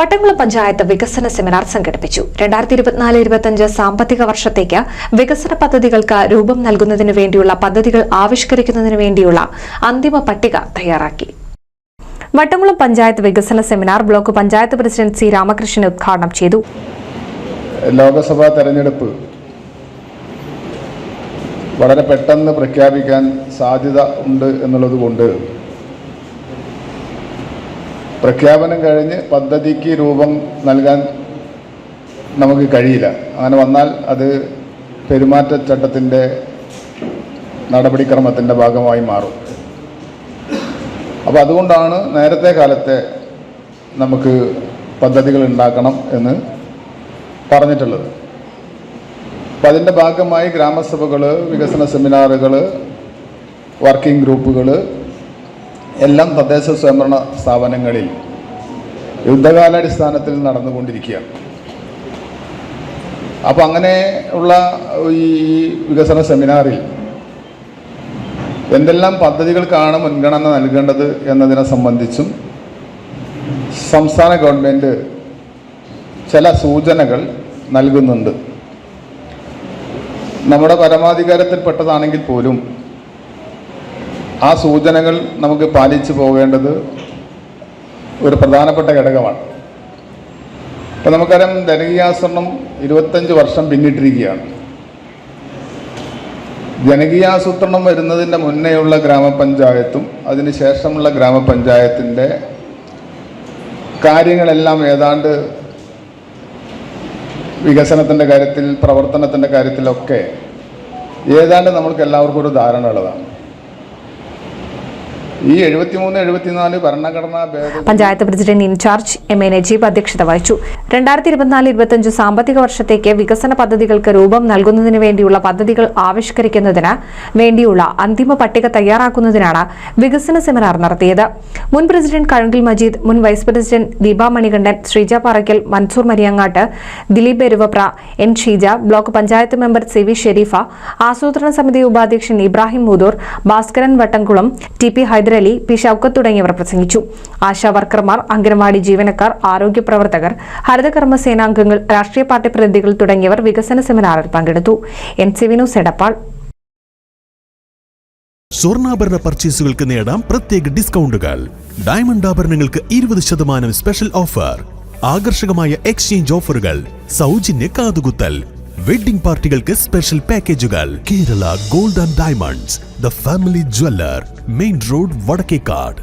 Vattamkulam panchayat വികസന seminar സംഘടിപ്പിച്ചു. രണ്ടായിരത്തി ഇരുപത്തിനാല് ഇരുപത്തിയഞ്ച് സാമ്പത്തിക വർഷത്തേക്ക് വികസന പദ്ധതികൾക്ക് രൂപം നൽകുന്നതിനു വേണ്ടിയുള്ള പദ്ധതികൾ ആവിഷ്കരിക്കുന്നതിനു വേണ്ടിയുള്ള അന്തിമ പട്ടിക തയ്യാറാക്കി. വട്ടംകുളം പഞ്ചായത്ത് വികസന seminar block panchayat president C Ramakrishnan ഉദ്ഘാടനം ചെയ്തു. ലോക്സഭാ തെരഞ്ഞെടുപ്പ് വളരെ പെട്ടെന്ന് പ്രഖ്യാപിക്കാൻ സാധ്യത ഉണ്ട് എന്നുള്ളത് കൊണ്ട് പ്രഖ്യാപനം കഴിഞ്ഞ് പദ്ധതിക്ക് രൂപം നൽകാൻ നമുക്ക് കഴിയില്ല. അങ്ങനെ വന്നാൽ അത് പെരുമാറ്റച്ചട്ടത്തിന്റെ നടപടിക്രമത്തിന്റെ ഭാഗമായി മാറും. അപ്പോൾ അതുകൊണ്ടാണ് നേരത്തെ കാലത്തെ നമുക്ക് പദ്ധതികൾ ഉണ്ടാക്കണം എന്ന് പറഞ്ഞിട്ടുള്ളത്. അപ്പം അതിന്റെ ഭാഗമായി ഗ്രാമസഭകൾ വികസന സെമിനാറുകൾ വർക്കിംഗ് ഗ്രൂപ്പുകൾ എല്ലാം തദ്ദേശ സ്വയംഭരണ സ്ഥാപനങ്ങളിൽ യുദ്ധകാലാടിസ്ഥാനത്തിൽ നടന്നുകൊണ്ടിരിക്കുകയാണ്. അപ്പോൾ അങ്ങനെ ഉള്ള ഈ വികസന സെമിനാറിൽ എന്തെല്ലാം പദ്ധതികൾക്കാണ് മുൻഗണന നൽകേണ്ടത് എന്നതിനെ സംബന്ധിച്ചും സംസ്ഥാന ഗവൺമെന്റ് ചില സൂചനകൾ നൽകുന്നുണ്ട്. നമ്മുടെ പരമാധികാരത്തിൽപ്പെട്ടതാണെങ്കിൽ പോലും ആ സൂചനകൾ നമുക്ക് പാലിച്ചു പോകേണ്ടത് ഒരു പ്രധാനപ്പെട്ട ഘടകമാണ്. ഇപ്പം നമുക്കറിയാം ജനകീയാസരണം ഇരുപത്തഞ്ച് വർഷം പിന്നിട്ടിരിക്കുകയാണ്. ജനകീയാസൂത്രണം വരുന്നതിന്റെ മുന്നേയുള്ള ഗ്രാമപഞ്ചായത്തും അതിന് ശേഷമുള്ള ഗ്രാമപഞ്ചായത്തിന്റെ കാര്യങ്ങളെല്ലാം ഏതാണ്ട് വികസനത്തിന്റെ കാര്യത്തിൽ പ്രവർത്തനത്തിന്റെ കാര്യത്തിലൊക്കെ ഏതാണ്ട് നമ്മൾക്ക് എല്ലാവർക്കും ഒരു ധാരണ ഉള്ളതാണ്. ഈ panchayat president in charge M A Najeeb അധ്യക്ഷത വഹിച്ചു. രണ്ടായിരത്തി ഇരുപത്തിനാല് ഇരുപത്തിയഞ്ച് സാമ്പത്തിക വർഷത്തേക്ക് വികസന പദ്ധതികൾക്ക് രൂപം നൽകുന്നതിന് വേണ്ടിയുള്ള പദ്ധതികൾ ആവിഷ്കരിക്കുന്നതിന് വേണ്ടിയുള്ള അന്തിമ പട്ടിക തയ്യാറാക്കുന്നതിനാണ് വികസന സെമിനാർ നടത്തിയത്. മുൻ പ്രസിഡന്റ് കഴുങ്കിൽ മജീദ് മുൻ vice president Deepa Manikandan Sreeja Parakkal Mansoor Mariyangattu Dileep Eruvapra N Sheeja block panchayat member C V Shareefa ആസൂത്രണ സമിതി ഉപാധ്യക്ഷൻ Ibrahim Moodoor Bhaskaran Vattamkulam T P Hyderali P. Shoukath തുടങ്ങിയവർ പ്രസംഗിച്ചു. ആശാ വർക്കർമാർ അംഗനവാടി ജീവനക്കാർ ആരോഗ്യ പ്രവർത്തകർ ഹരിതകർമ്മ സേനാംഗങ്ങൾ രാഷ്ട്രീയ പാർട്ടി പ്രതിനിധികൾ തുടങ്ങിയവർ വികസന സെമിനാറിൽ പങ്കെടുത്തു. എൻ. സി. വിനു എടപ്പാൾ. സ്വർണാഭരണ പർച്ചേസുകൾക്ക് നേടാം പ്രത്യേക ഡിസ്കൗണ്ടുകൾ. ഡയമണ്ട് ആഭരണങ്ങൾക്ക് ഇരുപത് ശതമാനം സ്പെഷ്യൽ ഓഫർ. ആകർഷകമായ എക്സ്ചേഞ്ച് ഓഫറുകൾ. സൗജന്യ കാതുകുത്തൽ. വെഡിംഗ് പാർട്ടികൾക്ക് സ്പെഷ്യൽ പാക്കേജുകൾ Kerala gold and diamonds the family jeweller main road Vadakkekad